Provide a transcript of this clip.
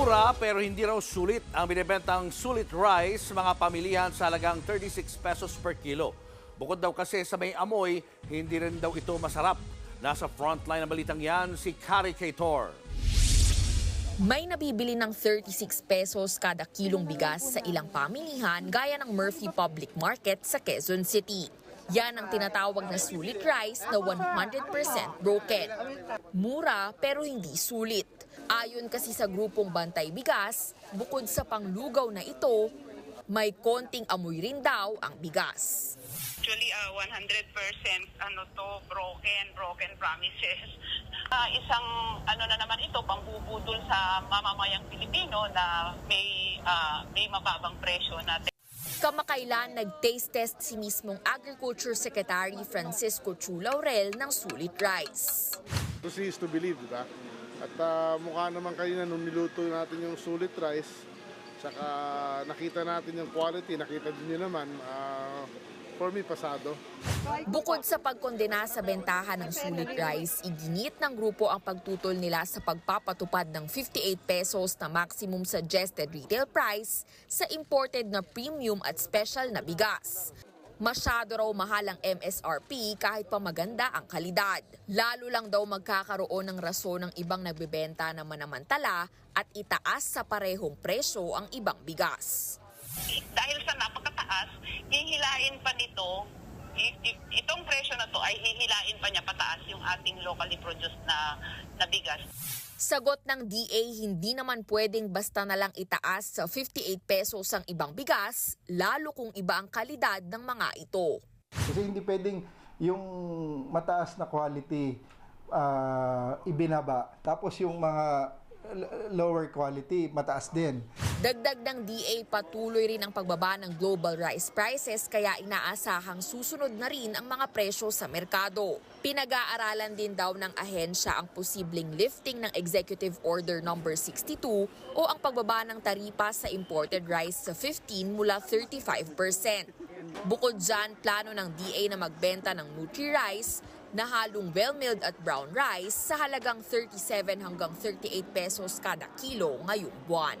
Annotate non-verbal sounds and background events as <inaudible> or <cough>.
Mura pero hindi raw sulit ang binibentang sulit rice mga pamilihan sa halagang 36 pesos per kilo. Bukod daw kasi sa may amoy, hindi rin daw ito masarap. Nasa frontline ng balitang yan si Kari Kator. May nabibili ng 36 pesos kada kilong bigas sa ilang pamilihan gaya ng Murphy Public Market sa Quezon City. Yan ang tinatawag na sulit rice na 100% broken. Mura pero hindi sulit. Ayon kasi sa grupong Bantay Bigas, bukod sa panglugaw na ito, may konting amoy rin daw ang bigas. Actually, uh, 100% ano to, broken, broken promises. <laughs> Ah, isang ano na naman ito, pambubudol sa mamamayang Pilipino na may ah, may mababang presyo na Kamakailan nag-taste test si mismong Agriculture Secretary Francisco Chu Laurel ng sulit rice. To see is to believe, di ba? At ah, mukha naman kanina nung niluto natin yung sulit rice, saka nakita natin yung quality, nakita din nyo naman, ah, for me, pasado. Bukod sa pagkondena sa bentahan ng sulit rice, iginit ng grupo ang pagtutol nila sa pagpapatupad ng 58 pesos na maximum suggested retail price sa imported na premium at special na bigas. Masyado raw mahal ang MSRP kahit pa maganda ang kalidad. Lalo lang daw magkakaroon ng rason ng ibang nagbebenta na manamantala at itaas sa parehong presyo ang ibang bigas. dahil sa napakataas, hihilain pa nito i- i- itong presyo na to ay hihilain pa niya pataas yung ating locally produced na na bigas. Sagot ng DA, hindi naman pwedeng basta na lang itaas sa 58 pesos ang ibang bigas, lalo kung iba ang kalidad ng mga ito. Kasi hindi pwedeng yung mataas na quality ah, ibinaba. Tapos yung mga lower quality mataas din. Dagdag ng DA, patuloy rin ang pagbaba ng global rice prices kaya inaasahang susunod na rin ang mga presyo sa merkado. Pinag-aaralan din daw ng ahensya ang posibleng lifting ng Executive Order No. 62 o ang pagbaba ng taripa sa imported rice sa 15 mula 35%. Bukod dyan, plano ng DA na magbenta ng Nutri-Rice na halong well-milled at brown rice sa halagang 37 hanggang 38 pesos kada kilo ngayong buwan.